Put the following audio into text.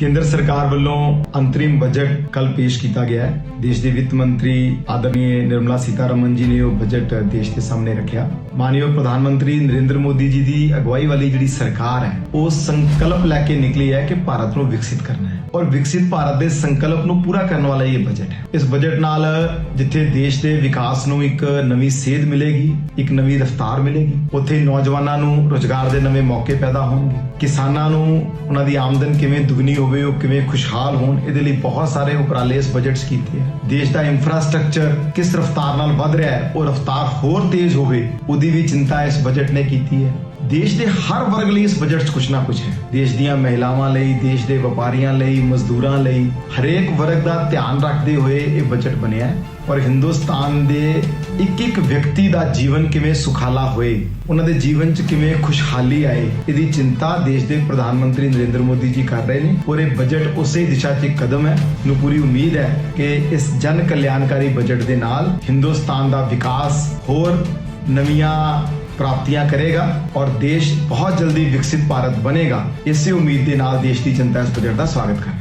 ਕੇਂਦਰ ਸਰਕਾਰ ਵੱਲੋਂ ਅੰਤਰਿਮ ਬਜਟ ਕੱਲ ਪੇਸ਼ ਕੀਤਾ ਗਿਆ ਹੈ। ਦੇਸ਼ ਦੇ ਵਿੱਤ ਮੰਤਰੀ ਆਦਰਨੀय ਨਿਰਮਲਾ ਸੀਤਾਰਮਨ ਜੀ ਨੇ ਉਹ ਬਜਟ ਦੇਸ਼ ਦੇ ਸਾਹਮਣੇ ਰੱਖਿਆ। ਮਾਨਯੋਗ ਪ੍ਰਧਾਨ ਮੰਤਰੀ ਨਰਿੰਦਰ ਮੋਦੀ ਜੀ ਦੀ ਅਗਵਾਈ ਵਾਲੀ ਜਿਹੜੀ ਸਰਕਾਰ ਹੈ, ਉਹ ਸੰਕਲਪ ਲੈ ਕੇ ਨਿਕਲੀ ਹੈ ਕਿ ਭਾਰਤ ਨੂੰ ਵਿਕਸਿਤ ਕਰਨਾ ਹੈ। ਔਰ ਵਿਕਸਿਤ ਭਾਰਤ ਦੇ ਸੰਕਲਪ ਨੂੰ ਪੂਰਾ ਕਰਨ ਵਾਲਾ ਇਹ ਬਜਟ ਹੈ। ਇਸ ਬਜਟ ਨਾਲ ਜਿੱਥੇ ਦੇਸ਼ ਦੇ ਵਿਕਾਸ ਨੂੰ ਇੱਕ ਨਵੀਂ ਸੇਧ ਮਿਲੇਗੀ, ਇੱਕ ਨਵੀਂ ਰਫ਼ਤਾਰ ਮਿਲੇਗੀ, ਉੱਥੇ ਨੌਜਵਾਨਾਂ ਨੂੰ ਰੋਜ਼ਗਾਰ ਦੇ ਨਵੇਂ ਮੌਕੇ ਪੈਦਾ ਹੋਣਗੇ। ਕਿਸਾਨਾਂ ਨੂੰ ਉਹਨਾਂ ਦੀ ਆਮਦਨ ਕਿਵੇਂ ਦੁੱਗਣੀ ਹੋਵੇ, ਉਹ ਕਿਵੇਂ ਖੁਸ਼ਹਾਲ ਹੋਣ, ਇਹਦੇ ਲਈ ਬਹੁਤ ਸਾਰੇ ਉਪਰਾਲੇ ਇਸ ਬਜਟ 'ਚ ਕੀਤੇ ਹੈ ਦੇਸ਼ ਦਾ ਇਨਫਰਾਸਟ੍ਰਕਚਰ ਕਿਸ ਰਫ਼ਤਾਰ ਨਾਲ ਵਧ ਰਿਹਾ ਹੈ, ਉਹ ਰਫ਼ਤਾਰ ਹੋਰ ਤੇਜ਼ ਹੋਵੇ, ਉਹਦੀ ਵੀ ਚਿੰਤਾ ਇਸ ਬਜਟ ਨੇ ਕੀਤੀ ਹੈ। ਦੇਸ਼ ਦੇ ਹਰ ਵਰਗ ਲਈ ਇਸ ਬਜਟ 'ਚ ਕੁਝ ਨਾ ਕੁਝ ਹੈ। ਦੇਸ਼ ਦੀਆਂ ਮਹਿਲਾਵਾਂ ਲਈ, ਦੇਸ਼ ਦੇ ਵਪਾਰੀਆਂ ਲਈ, ਮਜ਼ਦੂਰਾਂ ਲਈ ਹਰੇਕ ਵਰਗ ਦਾ ਧਿਆਨ ਰੱਖਦੇ ਹੋਏ ਇਹ ਬਜਟ ਬਣਿਆ ਹੈ। ਔਰ ਹਿੰਦੁਸਤਾਨ ਦੇ ਇੱਕ ਇੱਕ ਵਿਅਕਤੀ ਦਾ ਜੀਵਨ ਕਿਵੇਂ ਸੁਖਾਲਾ ਹੋਏ, ਉਹਨਾਂ ਦੇ ਜੀਵਨ 'ਚ ਕਿਵੇਂ ਖੁਸ਼ਹਾਲੀ ਆਏ, ਇਹਦੀ ਚਿੰਤਾ ਦੇਸ਼ ਦੇ ਪ੍ਰਧਾਨ ਮੰਤਰੀ ਨਰਿੰਦਰ ਮੋਦੀ ਜੀ ਕਰ ਰਹੇ ਨੇ। ਔਰ ਇਹ ਬਜਟ ਉਸੇ ਦਿਸ਼ਾ 'ਚ ਇੱਕ ਕਦਮ ਹੈ। ਨੂੰ ਪੂਰੀ ਉਮੀਦ ਹੈ ਕਿ ਇਸ ਜਨ ਕਲਿਆਣਕਾਰੀ ਬਜਟ ਦੇ ਨਾਲ ਹਿੰਦੁਸਤਾਨ ਦਾ ਵਿਕਾਸ ਹੋਰ ਨਵੀਆਂ ਪ੍ਰਾਪਤੀਆਂ ਕਰੇਗਾ ਔਰ ਦੇਸ਼ ਬਹੁਤ ਜਲਦੀ ਵਿਕਸਿਤ ਭਾਰਤ ਬਣੇਗਾ। ਇਸੇ ਉਮੀਦ ਦੇ ਨਾਲ ਦੇਸ਼ ਦੀ ਜਨਤਾ ਇਸ ਬਜਟ ਦਾ ਸਵਾਗਤ ਕਰ